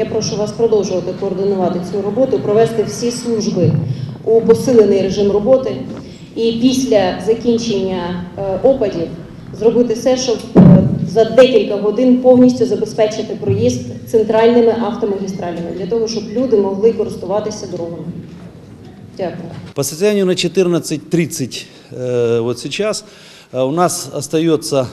Я прошу вас продовжувати координувати цю роботу, провести всі служби у посилений режим роботи і після закінчення е, опадів зробити все, щоб е, за декілька годин повністю забезпечити проїзд центральними автомагістралями для того, щоб люди могли користуватися дорогами. Дякую. По состоянию на 14.30 э, вот сейчас э, у нас остается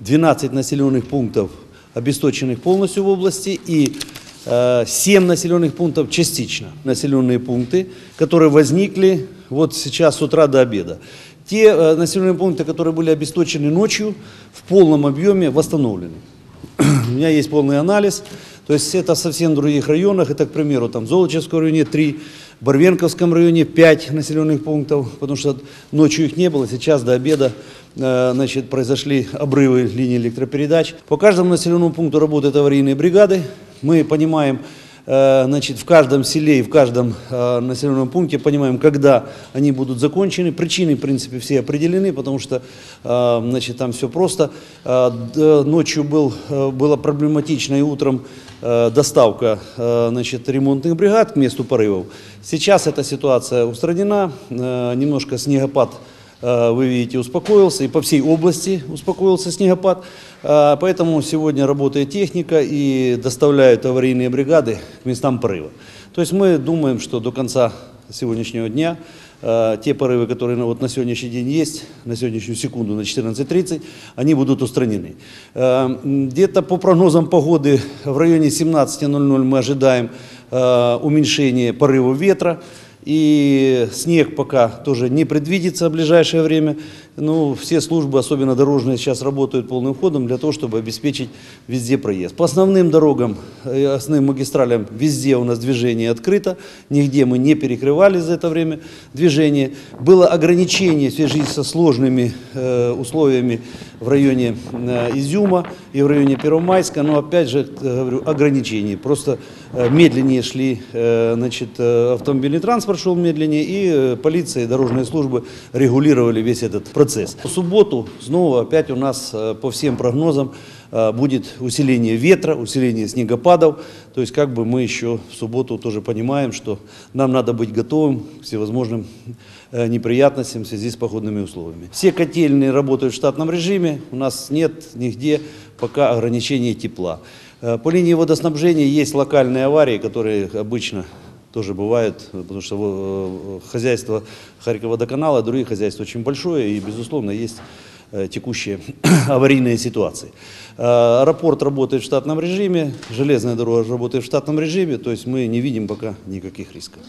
12 населенных пунктов, обесточенных полностью в области, и э, 7 населенных пунктов частично. Населенные пункты, которые возникли вот сейчас с утра до обеда. Те э, населенные пункты, которые были обесточены ночью, в полном объеме восстановлены. У меня есть полный анализ. То есть это в совсем других районах. Это, к примеру, там в Золочевском районе 3, в Барвенковском районе 5 населенных пунктов, потому что ночью их не было. Сейчас до обеда э, значит, произошли обрывы линий электропередач. По каждому населенному пункту работают аварийные бригады. Мы понимаем, э, значит, в каждом селе и в каждом э, населенном пункте понимаем, когда они будут закончены. Причины, в принципе, все определены, потому что э, значит, там все просто. Ночью был, было проблематично и утром доставка значит, ремонтных бригад к месту порывов. Сейчас эта ситуация устранена, немножко снегопад вы видите, успокоился, и по всей области успокоился снегопад. Э, Поэтому сегодня работает техника и доставляют аварийные бригады к местам порыва. То есть мы думаем, что до конца сегодняшнего дня э, те порывы, которые вот на сегодняшний день есть, на сегодняшнюю секунду на 14.30, они будут устранены. Э, Где-то по прогнозам погоды в районе 17.00 мы ожидаем э, уменьшение порывов ветра. И снег пока тоже не предвидится в ближайшее время. Ну, все службы, особенно дорожные, сейчас работают полным ходом для того, чтобы обеспечить везде проезд. По основным дорогам, э, основным магистралям везде у нас движение открыто. Нигде мы не перекрывали за это время движение. Было ограничение в связи со сложными э, условиями в районе э, Изюма и в районе Первомайска. Но опять же, э, говорю, ограничения. Просто э, медленнее шли э, значит, э, автомобильный транспорт шел медленнее, и э, полиция и дорожные службы регулировали весь этот процесс. В субботу снова опять у нас э, по всем прогнозам э, будет усиление ветра, усиление снегопадов. То есть как бы мы еще в субботу тоже понимаем, что нам надо быть готовым к всевозможным э, неприятностям в связи с погодными условиями. Все котельные работают в штатном режиме, у нас нет нигде пока ограничения тепла. По линии водоснабжения есть локальные аварии, которые обычно тоже бывают, потому что э, хозяйство Харькова-водоканала, другие хозяйства очень большое, и, безусловно, есть э, текущие аварийные ситуации. Э, Аэропорт работает в штатном режиме, железная дорога работает в штатном режиме, то есть мы не видим пока никаких рисков.